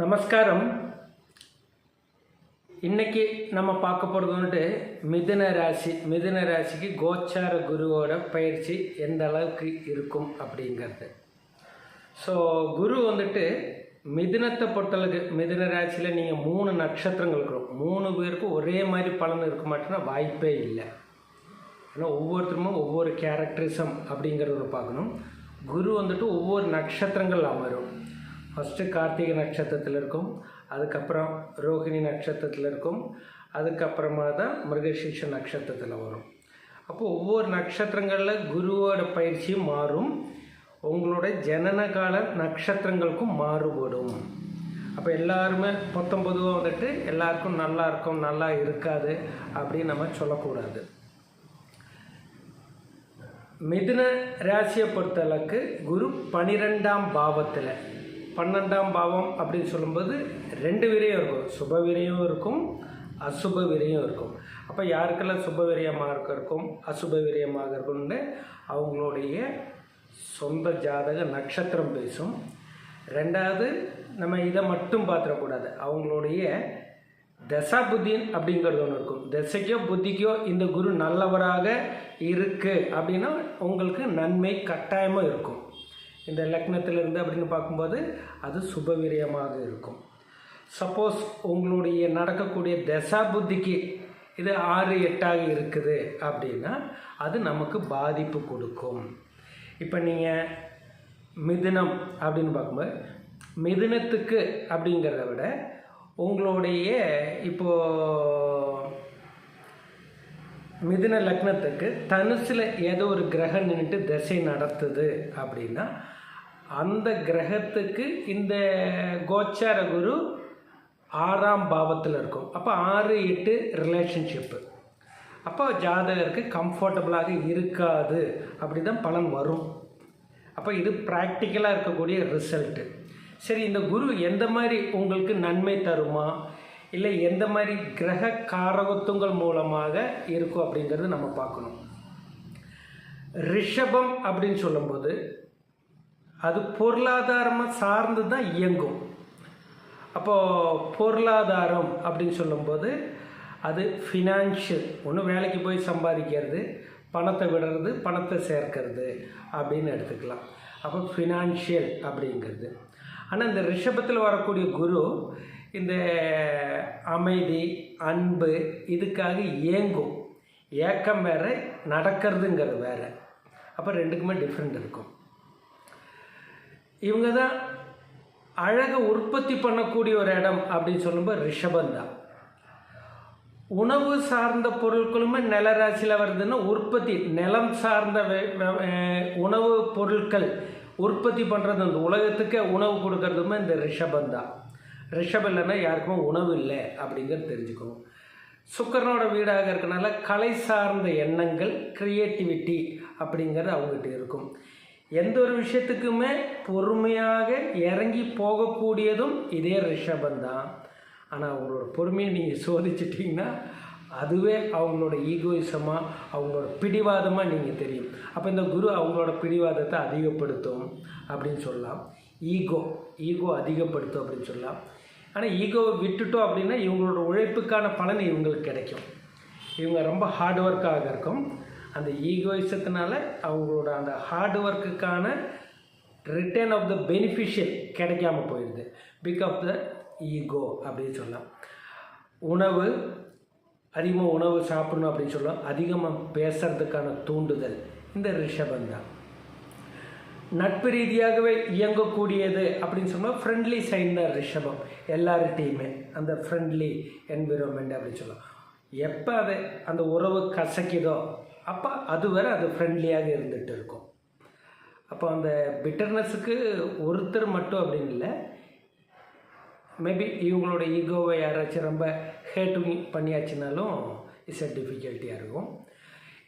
நமஸ்காரம். இன்னைக்கு நம்ம பார்க்க போகிறது வந்துட்டு மிதுன ராசி மிதுன ராசிக்கு கோச்சார குருவோட பயிற்சி எந்த அளவுக்கு இருக்கும் அப்படிங்கிறது. ஸோ குரு வந்துட்டு மிதுனத்தை பொறுத்தளவுக்கு மிதுன ராசியில் நீங்கள் மூணு நட்சத்திரங்கள் இருக்கிறோம் மூணு பேருக்கும் ஒரே மாதிரி பலன் இருக்க மாட்டேன்னா வாய்ப்பே இல்லை. ஏன்னா ஒவ்வொருத்தருமே ஒவ்வொரு கேரக்டரிசம் அப்படிங்கிறத பார்க்கணும். குரு வந்துட்டு ஒவ்வொரு நட்சத்திரங்கள் அமரும். ஃபஸ்ட்டு கார்த்திகை நட்சத்திரத்தில் இருக்கும் அதுக்கப்புறம் ரோகிணி நட்சத்திரத்தில் இருக்கும் அதுக்கப்புறமா தான் மிருகசீஷ நட்சத்திரத்தில் வரும். அப்போ ஒவ்வொரு நட்சத்திரங்களில் குருவோட பயிற்சியும் மாறும். உங்களோட ஜனனகால நட்சத்திரங்களுக்கும் மாறுபடும். அப்போ எல்லாருமே மொத்தம் பொதுவாக வந்துட்டு எல்லாருக்கும் நல்லா இருக்கும் நல்லா இருக்காது அப்படின்னு நம்ம சொல்லக்கூடாது. மிதுன ராசியை பொறுத்தளவுக்கு குரு பனிரெண்டாம் பாவத்தில் பன்னெண்டாம் பாவம் அப்படின்னு சொல்லும்போது ரெண்டு விரையும் இருக்கும். சுப விரையும் இருக்கும் அசுப விரையும் இருக்கும். அப்போ யாருக்கெல்லாம் சுப விரயமாக இருக்கும் அசுப விரயமாக இருக்கும்னு அவங்களுடைய சொந்த ஜாதக நட்சத்திரம் பேசும். ரெண்டாவது நம்ம இதை மட்டும் பார்த்துடக்கூடாது. அவங்களுடைய தசா புத்தி அப்படிங்கிறது ஒன்று இருக்கும். தசைக்கோ புத்திக்கோ இந்த குரு நல்லவராக இருக்குது அப்படின்னா உங்களுக்கு நன்மை கட்டாயமாக இருக்கும். இந்த லக்னத்திலிருந்து அப்படின்னு பார்க்கும்போது அது சுபவிரயமாக இருக்கும். சப்போஸ் உங்களுடைய நடக்கக்கூடிய தசா புத்திக்கு இது ஆறு எட்டாக இருக்குது அப்படின்னா அது நமக்கு பாதிப்பு கொடுக்கும். இப்போ நீங்கள் மிதுனம் அப்படின்னு பார்க்கும்போது மிதுனத்துக்கு அப்படிங்கிறத விட உங்களுடைய இப்போது மிதுன லக்னத்துக்கு தனுசில் ஏதோ ஒரு கிரகம் நின்றுட்டு திசை நடத்துது அப்படின்னா அந்த கிரகத்துக்கு இந்த கோச்சார குரு ஆறாம் பாவத்தில் இருக்கும். அப்போ ஆறு எட்டு ரிலேஷன்ஷிப்பு அப்போ ஜாதகருக்கு கம்ஃபர்டபுளாக இருக்காது அப்படி தான் பலன் வரும். அப்போ இது ப்ராக்டிக்கலாக இருக்கக்கூடிய ரிசல்ட்டு சரி இந்த குரு எந்த மாதிரி உங்களுக்கு நன்மை தருமா? இல்லை எந்த மாதிரி கிரக காரகத்துவங்கள் மூலமாக இருக்கும் அப்படிங்கிறது நம்ம பார்க்கணும். ரிஷபம் அப்படின்னு சொல்லும்போது அது பொருளாதாரமாக சார்ந்து தான் இயங்கும். அப்போது பொருளாதாரம் அப்படின்னு சொல்லும்போது அது ஃபினான்ஷியல் ஒன்று வேலைக்கு போய் சம்பாதிக்கிறது பணத்தை விடுறது பணத்தை சேர்க்கறது அப்படின்னு எடுத்துக்கலாம். அப்போ ஃபினான்ஷியல் அப்படிங்கிறது. ஆனால் இந்த ரிஷபத்தில் வரக்கூடிய குரு இந்த அமைதி அன்பு இதுக்காக ஏங்கும் ஏக்கம் வேறு நடக்கிறதுங்கிறது வேறு. அப்போ ரெண்டுக்குமே டிஃப்ரெண்ட் இருக்கும். இவங்க தான் அழகை உற்பத்தி பண்ணக்கூடிய ஒரு இடம் அப்படின்னு சொல்லும்போது ரிஷபம் தான் உணவு சார்ந்த பொருட்களுமே நிலராசியில் வருதுன்னா உற்பத்தி நிலம் சார்ந்த உணவு பொருட்கள் உற்பத்தி பண்ணுறது அந்த உலகத்துக்கே உணவு கொடுக்கறதுமே இந்த ரிஷபம் தான் ரிஷபம் இல்லைன்னா யாருக்குமே உணவு இல்லை அப்படிங்கிறது தெரிஞ்சுக்கணும் சுக்கரனோட வீடாக இருக்கனால கலை சார்ந்த எண்ணங்கள் க்ரியேட்டிவிட்டி அப்படிங்கிறது அவங்ககிட்ட இருக்கும். எந்த ஒரு விஷயத்துக்குமே பொறுமையாக இறங்கி போகக்கூடியதும் இதே ரிஷபன் தான். ஆனால் அவங்களோட பொறுமையை நீங்கள் சோதிச்சிட்டிங்கன்னா அதுவே அவங்களோட ஈகோயிசமாக அவங்களோட பிடிவாதமாக நீங்கள் தெரியும். அப்போ இந்த குரு அவங்களோட பிடிவாதத்தை அதிகப்படுத்தும் அப்படின்னு சொல்லலாம். ஈகோ ஈகோ அதிகப்படுத்தும் அப்படின்னு சொல்லலாம். ஆனால் ஈகோவை விட்டுட்டோம் அப்படின்னா இவங்களோட உழைப்புக்கான பலன் இவங்களுக்கு கிடைக்கும். இவங்க ரொம்ப ஹார்ட் ஒர்க்காக இருக்கும். அந்த ஈகோயிசத்தினால அவங்களோட அந்த ஹார்ட் ஒர்க்குக்கான ரிட்டர்ன் ஆஃப் த பெனிஃபிஷியல் கிடைக்காம போயிடுது பிக் ஆஃப் த ஈகோ அப்படின்னு சொல்லலாம். உணவு அதிகமாக உணவு சாப்பிடணும் அப்படின்னு சொல்லலாம். அதிகமாக பேசுகிறதுக்கான தூண்டுதல் இந்த ரிஷபம் தான் நட்பு ரீதியாகவே இயங்கக்கூடியது அப்படின்னு சொன்னால் ஃப்ரெண்ட்லி சைன் தான் ரிஷபம். எல்லார்கிட்டையுமே அந்த ஃப்ரெண்ட்லி என்விரான்மெண்ட் அப்படின்னு சொல்லலாம் எப்போ அது அந்த உறவு கசக்கிதோ அப்போ அதுவரை அது ஃப்ரெண்ட்லியாக இருந்துகிட்டு இருக்கும். அப்போ அந்த பிட்டர்னஸுக்கு ஒருத்தர் மட்டும் அப்படின்னு இல்லை. மேபி இவங்களோட ஈகோவை யாராச்சும் ரொம்ப ஹேட்டிங் பண்ணியாச்சுனாலும் இட்ஸ் அ டிஃபிகல்ட்டியாக இருக்கும்.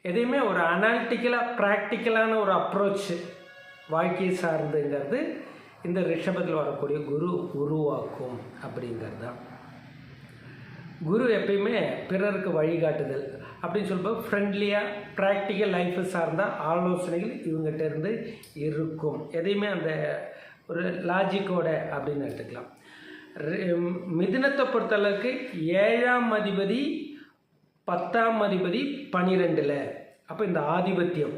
எதையுமே ஒரு அனாலிட்டிக்கலாக ப்ராக்டிக்கலான ஒரு அப்ரோச்சு வாழ்க்கையை சார்ந்துங்கிறது இந்த ரிஷபத்தில் வரக்கூடிய குரு உருவாக்கும் அப்படிங்கிறது தான் குரு எப்பயுமே பிறருக்கு வழிகாட்டுதல் அப்படின்னு சொல்லும்போது ஃப்ரெண்ட்லியாக ப்ராக்டிக்கல் லைஃப்பை சார்ந்த ஆலோசனைகள் இவங்ககிட்ட இருந்து இருக்கும். எதையுமே அந்த ஒரு லாஜிக்கோட அப்படின்னு எடுத்துக்கலாம். மிதினத்தை பொறுத்தளவுக்கு ஏழாம் அதிபதி பத்தாம் அதிபதி பன்னிரெண்டில் அப்போ இந்த ஆதிபத்தியம்.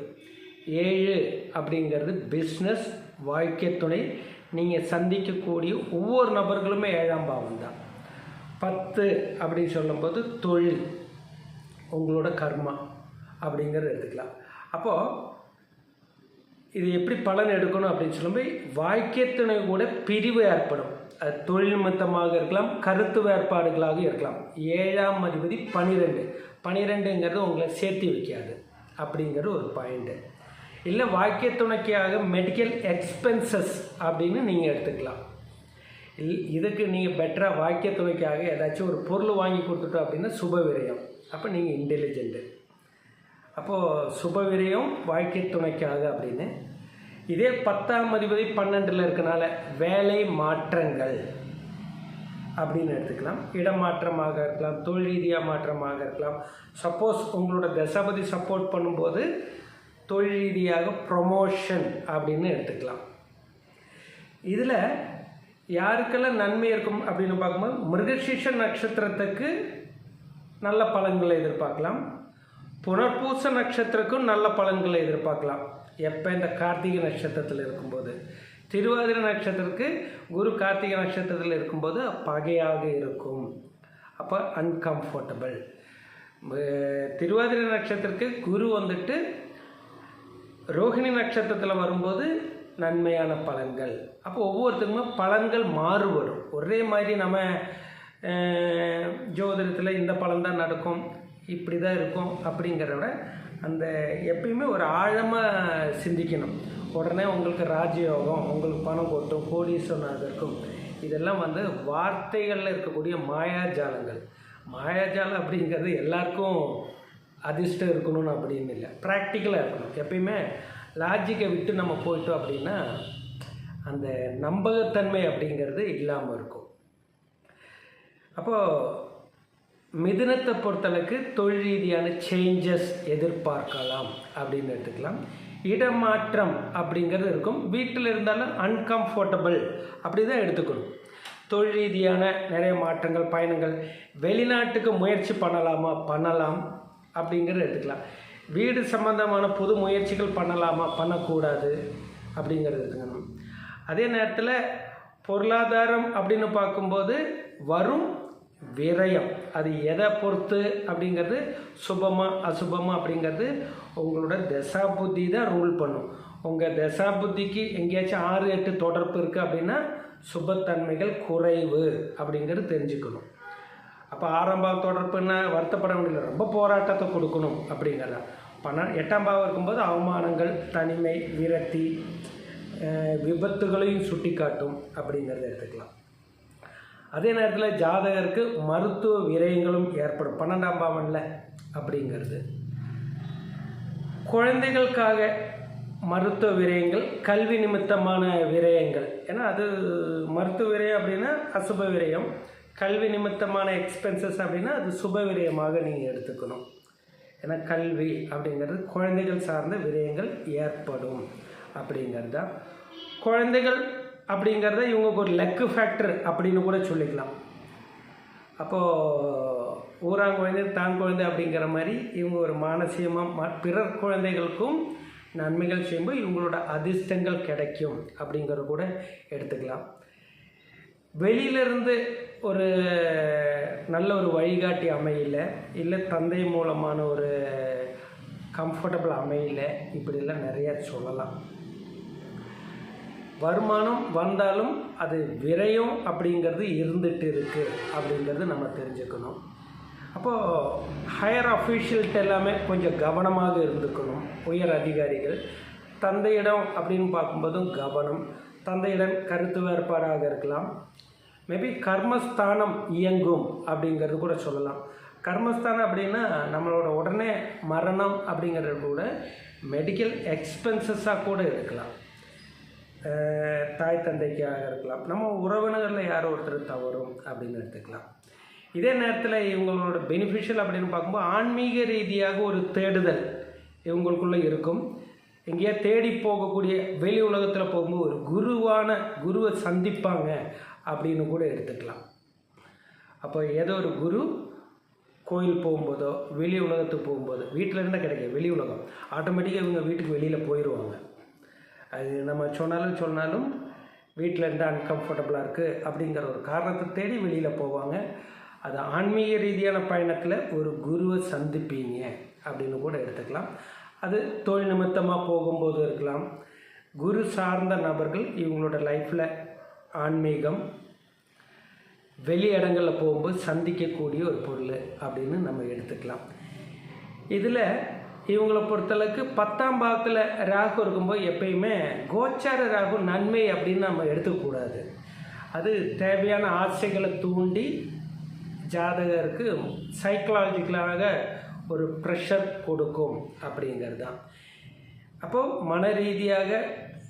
ஏழு அப்படிங்கிறது பிஸ்னஸ் வாழ்க்கை துணை. நீங்கள் சந்திக்கக்கூடிய ஒவ்வொரு நபர்களுமே ஏழாம் பாவம் தான். பத்து அப்படின்னு சொல்லும்போது தொழில் உங்களோட கர்மா அப்படிங்கிறத எடுத்துக்கலாம். அப்போது இது எப்படி பலன் எடுக்கணும் அப்படின்னு சொல்லும்போது வாழ்க்கை துணை கூட பிரிவு ஏற்படும். அது தொழில் நிமித்தமாக இருக்கலாம் கருத்து வேறுபாடுகளாக இருக்கலாம். ஏழாம் அதிபதி பனிரெண்டு. பனிரெண்டுங்கிறது உங்களை சேர்த்து வைக்காது அப்படிங்கிறது ஒரு பாயிண்ட்டு இல்லை வாக்கிய துணைக்காக மெடிக்கல் எக்ஸ்பென்சஸ் அப்படின்னு நீங்கள் எடுத்துக்கலாம். இல் இதுக்கு நீங்கள் பெட்டராக வாக்கிய துணைக்காக ஏதாச்சும் ஒரு பொருள் வாங்கி கொடுத்துட்டோம் அப்படின்னா சுப விரயம் அப்போ நீங்கள் இன்டெலிஜென்ட்டு அப்போது சுப விரயம் வாழ்க்கை துணைக்காக அப்படின்னு. இதே பத்தாம் அதிபதி பன்னெண்டில் இருக்கனால வேலை மாற்றங்கள் அப்படின்னு எடுத்துக்கலாம். இடமாற்றமாக இருக்கலாம் தொழில் ரீதியாக மாற்றமாக இருக்கலாம். சப்போஸ் உங்களோட தசபதி சப்போர்ட் பண்ணும்போது தொழில் ரீதியாக ப்ரொமோஷன் அப்படின்னு எடுத்துக்கலாம். இதில் யாருக்கெல்லாம் நன்மை இருக்கும் அப்படின்னு பார்க்கும்போது மிருகசீஷ நட்சத்திரத்துக்கு நல்ல பலன்களை எதிர்பார்க்கலாம். புனர்பூச நட்சத்திரக்கும் நல்ல பலன்களை எதிர்பார்க்கலாம். எப்போ? இந்த கார்த்திகை நட்சத்திரத்தில் இருக்கும்போது. திருவாதிரை நட்சத்திரத்துக்கு குரு கார்த்திகை நட்சத்திரத்தில் இருக்கும்போது பகையாக இருக்கும். அப்போ அன்கம்ஃபர்டபுள் திருவாதிரை நட்சத்திரத்துக்கு குரு வந்துட்டு ரோஹிணி நட்சத்திரத்தில் வரும்போது நன்மையான பலன்கள். அப்போ ஒவ்வொருத்தருக்குமே பலன்கள் மாறுபடும் ஒரே மாதிரி நம்ம ஜோதிடத்தில் இந்த பலன் தான் நடக்கும் இப்படி தான் இருக்கும் அப்படிங்கிறத விட அந்த எப்பயுமே ஒரு ஆழமாக சிந்திக்கணும். உடனே உங்களுக்கு ராஜயோகம் உங்களுக்கு பணம் கொட்டும் கோடீஸ்வரனாக இருக்கும். இதெல்லாம் வந்து வார்த்தைகளில் இருக்கக்கூடிய மாயாஜாலங்கள். மாயாஜாலம் அப்படிங்கிறது எல்லாருக்கும் அதிர்ஷ்டம் இருக்கணும்னு அப்படின்னு இல்லை. ப்ராக்டிக்கலாக இருக்கணும். எப்பயுமே லாஜிக்கை விட்டு நம்ம போயிட்டோம் அப்படின்னா அந்த நம்பகத்தன்மை அப்படிங்கிறது இல்லாமல் இருக்கும். அப்போது மிதுனத்தை பொறுத்தளவுக்கு தொழில் ரீதியான சேஞ்சஸ் எதிர்பார்க்கலாம் அப்படின்னு எடுத்துக்கலாம். இடமாற்றம் அப்படிங்கிறது இருக்கும். வீட்டில் இருந்தாலும் அன்கம்ஃபர்டபுள் அப்படி தான் எடுத்துக்கணும். தொழில் ரீதியான நிறைய மாற்றங்கள் பயணங்கள். வெளிநாட்டுக்கு முயற்சி பண்ணலாமா? பண்ணலாம். அப்படிங்கிறத எடுத்துக்கலாம். வீடு சம்பந்தமான புது முயற்சிகள் பண்ணலாமா? பண்ணக்கூடாது அப்படிங்கிறது எடுத்துக்கணும். அதே நேரத்தில் பொருளாதாரம் அப்படின்னு பார்க்கும்போது வரும் விரயம். அது எதை பொறுத்து அப்படிங்கிறது சுபமா அசுபமா அப்படிங்கிறது உங்களோட தசா புத்தி தான் ரூல் பண்ணும். உங்கள் தசா புத்திக்கு எங்கேயாச்சும் ஆறு எட்டு தொடர்பு இருக்குது அப்படின்னா சுபத்தன்மைகள் குறைவு அப்படிங்கிறது தெரிஞ்சுக்கணும். அப்போ ஆறாம் பாவ தொடர்புன்னா வருத்தப்பட வேண்டிய ரொம்ப போராட்டத்தை கொடுக்கணும் அப்படிங்கிறதா. பணம் எட்டாம் பாவம் இருக்கும்போது அவமானங்கள் தனிமை விரக்தி விபத்துகளையும் சுட்டி காட்டும் அப்படிங்கிறத எடுத்துக்கலாம். அதே நேரத்தில் ஜாதகருக்கு மருத்துவ விரயங்களும் ஏற்படும். பன்னெண்டாம் பாவனில் அப்படிங்கிறது. குழந்தைகளுக்காக மருத்துவ விரயங்கள் கல்வி நிமித்தமான விரயங்கள். ஏன்னா அது மருத்துவ விரயம் அப்படின்னா அசுப விரயம். கல்வி நிமித்தமான எக்ஸ்பென்சஸ் அப்படின்னா அது சுப விரயமாக நீங்கள் எடுத்துக்கணும். ஏன்னா கல்வி அப்படிங்கிறது குழந்தைகள் சார்ந்த விரயங்கள் ஏற்படும் அப்படிங்கிறது. தான் குழந்தைகள் அப்படிங்கிறத இவங்களுக்கு ஒரு லக்கு ஃபேக்டர் அப்படின்னு கூட சொல்லிக்கலாம். அப்போது ஊராங் குழந்தை தான் குழந்தை அப்படிங்கிற மாதிரி இவங்க ஒரு மானசீகமாக பிறர் குழந்தைகளுக்கும் நன்மைகள் செய்யும்போது இவங்களோட அதிர்ஷ்டங்கள் கிடைக்கும் அப்படிங்கிறத கூட எடுத்துக்கலாம். வெளியிலிருந்து ஒரு நல்ல ஒரு வழிகாட்டி அமையல இல்லை தந்தை மூலமான ஒரு கம்ஃபர்டபுள் அமையல இப்படிலாம் நிறையா சொல்லலாம். வருமானம் வந்தாலும் அது விரயம் அப்படிங்கிறது இருந்துட்டு இருக்கு அப்படிங்கிறது நம்ம தெரிஞ்சுக்கணும். அப்போது ஹையர் அஃபீஷியல்ட் எல்லாமே கொஞ்சம் கவனமாக இருந்துக்கணும். உயர் அதிகாரிகள் தந்தையிடம் அப்படின்னு பார்க்கும்போதும் கவனம் தந்தையிடம் கருத்து வேறுபாடாக இருக்கலாம். மேபி கர்மஸ்தானம் இயங்கும் அப்படிங்கிறது கூட சொல்லலாம். கர்மஸ்தானம் அப்படின்னா நம்மளோட உடனே மரணம் அப்படிங்கிறது கூட மெடிக்கல் எக்ஸ்பென்சஸாக கூட இருக்கலாம். தாய் தந்தைக்காக இருக்கலாம். நம்ம உறவினர்களில் யாரோ ஒருத்தர் தவறும் அப்படின்னு எடுத்துக்கலாம். இதே நேரத்தில் இவங்களோட பெனிஃபிஷியல் அப்படின்னு பார்க்கும்போது ஆன்மீக ரீதியாக ஒரு தேடுதல் இவங்களுக்குள்ளே இருக்கும். எங்கேயா தேடி போகக்கூடிய வெளி உலகத்தில் போகும்போது ஒரு குருவான குருவை சந்திப்பாங்க அப்படின்னு கூட எடுத்துக்கலாம். அப்போ ஏதோ ஒரு குரு கோயில் போகும்போதோ வெளி உலகத்துக்கு போகும்போது வீட்டில் இருந்தால் கிடைக்கும் வெளி உலகம். ஆட்டோமேட்டிக்காக இவங்க வீட்டுக்கு வெளியில் போயிடுவாங்க அது நம்ம சொன்னாலும் சொன்னாலும் வீட்டில் இருந்தால் அன்கம்ஃபர்டபுளாக இருக்குது அப்படிங்கிற ஒரு காரணத்தை தேடி வெளியில் போவாங்க. அது ஆன்மீக ரீதியான பயணத்தில் ஒரு குருவை சந்திப்பீங்க அப்படின்னு கூட எடுத்துக்கலாம். அது தொழில் நிமித்தமாக போகும்போது இருக்கலாம். குரு சார்ந்த நபர்கள் இவங்களோட லைஃப்பில் ஆன்மீகம் வெளி இடங்களில் போகும்போது சந்திக்கக்கூடிய ஒரு பொருள் அப்படின்னு நம்ம எடுத்துக்கலாம். இதில் இவங்களை பொறுத்தளவுக்கு பத்தாம் பாகத்தில் ராகு இருக்கும்போது எப்பயுமே கோச்சார ராகு நன்மை அப்படின்னு நம்ம எடுத்துக்கூடாது அது தேவையான ஆசைகளை தூண்டி ஜாதகருக்கு சைக்கலாஜிக்கலாக ஒரு ப்ரெஷர் கொடுக்கும் அப்படிங்கிறது தான் அப்போது மன ரீதியாக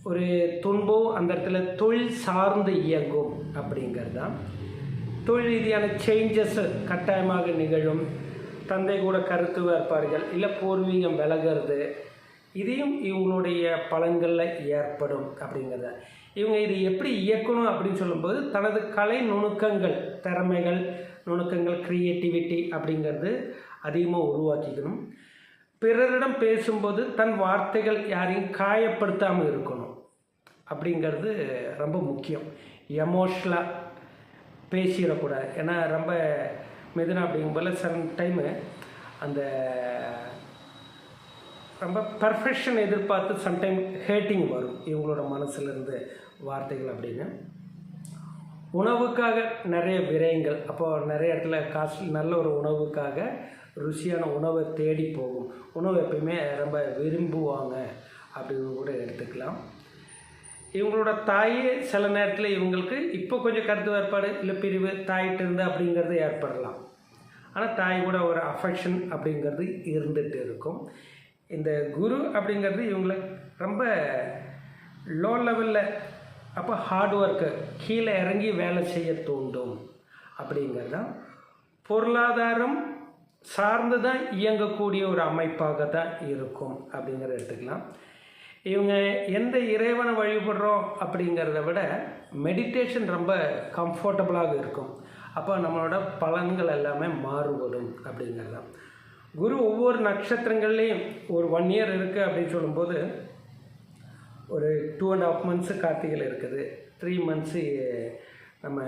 ஒரு துன்பம் அந்த இடத்துல தொழில் சார்ந்து இயங்கும் அப்படிங்கிறது தான் தொழில் ரீதியான சேஞ்சஸ் கட்டாயமாக நிகழும். தந்தை கூட கருத்து வேறுபாடுகள் இல்லை பூர்வீகம் விலகிறது. இதையும் இவங்களுடைய பலன்களில் ஏற்படும் அப்படிங்கிறத. இவங்க இது எப்படி இயக்கணும் அப்படின்னு சொல்லும்போது தனது கலை நுணுக்கங்கள் திறமைகள் நுணுக்கங்கள் க்ரியேட்டிவிட்டி அப்படிங்கிறது அதிகமாக உருவாக்கிக்கணும். பிறரிடம் பேசும்போது தன் வார்த்தைகள் யாரையும் காயப்படுத்தாமல் இருக்கணும். அப்படிங்கிறது ரொம்ப முக்கியம். எமோஷ்னலாக பேசிடக்கூடாது. ஏன்னா ரொம்ப மிதுனா அப்படிங்கும்போது சம் டைமு அந்த ரொம்ப பர்ஃபெக்ஷன் எதிர்பார்த்து சம்டைம் ஹேட்டிங் வரும் இவங்களோட மனசுலேருந்து வார்த்தைகள் அப்படின்னு. உணவுக்காக நிறைய விரயங்கள். அப்போ நிறைய இடத்துல காசு நல்ல ஒரு உணவுக்காக ருசியான உணவை தேடி போகும். உணவு எப்பயுமே ரொம்ப விரும்புவாங்க. அப்படின்னு கூட எடுத்துக்கலாம். இவங்களோட தாயே சில நேரத்தில் இவங்களுக்கு இப்போ கொஞ்சம் கருத்து வேறுபாடு இல்லை பிரிவு தாயிட்டு இருந்து அப்படிங்கிறது ஏற்படலாம். ஆனால் தாய் கூட ஒரு அஃபெக்ஷன் அப்படிங்கிறது இருந்துகிட்டு இருக்கும். இந்த குரு அப்படிங்கிறது இவங்களை ரொம்ப லோ லெவலில் அப்போ ஹார்ட் ஒர்க்கு கீழே இறங்கி வேலை செய்ய தூண்டும். அப்படிங்கிறது தான் பொருளாதாரம் சார்ந்து தான் இயங்கக்கூடிய ஒரு அமைப்பாக தான் இருக்கும். அப்படிங்கிறத எடுத்துக்கலாம். இவங்க எந்த இறைவனை வழிபடுறோம் அப்படிங்கிறத விட மெடிடேஷன் ரொம்ப கம்ஃபர்டபுளாக இருக்கும். அப்போ நம்மளோட பலன்கள் எல்லாமே மாறுபடும் அப்படிங்கிறது தான் குரு ஒவ்வொரு நட்சத்திரங்கள்லேயும் ஒரு ஒன் இயர் இருக்குது அப்படின்னு சொல்லும்போது ஒரு டூ அண்ட் ஆஃப் மந்த்ஸு கார்த்திகையில் இருக்குது. த்ரீ மந்த்ஸு நம்ம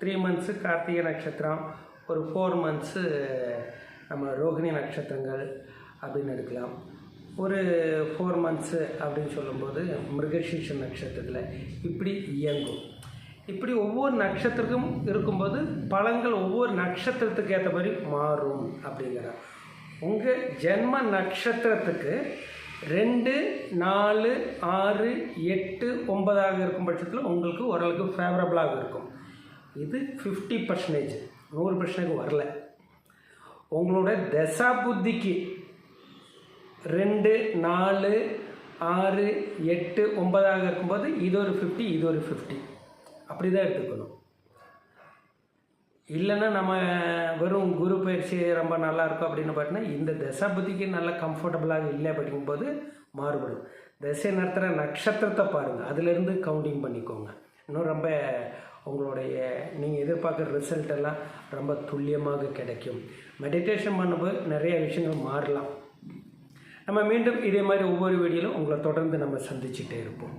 த்ரீ மந்த்ஸு கார்த்திகை நட்சத்திரம் ஒரு ஃபோர் மந்த்ஸு நம்ம ரோகிணி நட்சத்திரங்கள் அப்படின்னு எடுக்கலாம். ஒரு ஃபோர் மந்த்ஸு அப்படின்னு சொல்லும்போது மிருகசீஷ நட்சத்திரத்தில் இப்படி இயங்கும். இப்படி ஒவ்வொரு நட்சத்திரக்கும் இருக்கும்போது பழங்கள் ஒவ்வொரு நட்சத்திரத்துக்கு ஏற்ற மாதிரி மாறும் அப்படிங்கிற உங்கள் ஜென்ம நட்சத்திரத்துக்கு ரெண்டு நாலு ஆறு எட்டு ஒன்பதாக இருக்கும் பட்சத்தில் உங்களுக்கு ஓரளவுக்கு ஃபேவரபுளாக இருக்கும். இது ஃபிஃப்டி பர்சன்டேஜ் நூறு பர்சன்டேஜ் வரல. உங்களோட தசா புத்திக்கு ரெண்டு நாலு ஆறு எட்டு ஒன்பதாக இருக்கும்போது இது ஒரு ஃபிஃப்டி இது ஒரு ஃபிஃப்டி அப்படி தான் எடுத்துக்கணும். இல்லைன்னா நம்ம வெறும் குரு பயிற்சி ரொம்ப நல்லா இருக்கும் அப்படின்னு பார்த்தீங்கன்னா இந்த தசை நல்லா கம்ஃபர்டபுளாக இல்லை அப்படிங்கும்போது மாறுபடும். திசை நடத்துகிற நட்சத்திரத்தை பாருங்கள் அதுலேருந்து கவுண்டிங் பண்ணிக்கோங்க. இன்னும் ரொம்ப உங்களுடைய நீங்கள் எதிர்பார்க்குற ரிசல்ட் எல்லாம் ரொம்ப துல்லியமாக கிடைக்கும். மெடிடேஷன் பண்ணும்போது நிறைய விஷயங்கள் மாறலாம். நம்ம மீண்டும் இதே மாதிரி ஒவ்வொரு வீடியோலும் உங்களை தொடர்ந்து நம்ம சந்திச்சுட்டே இருப்போம்.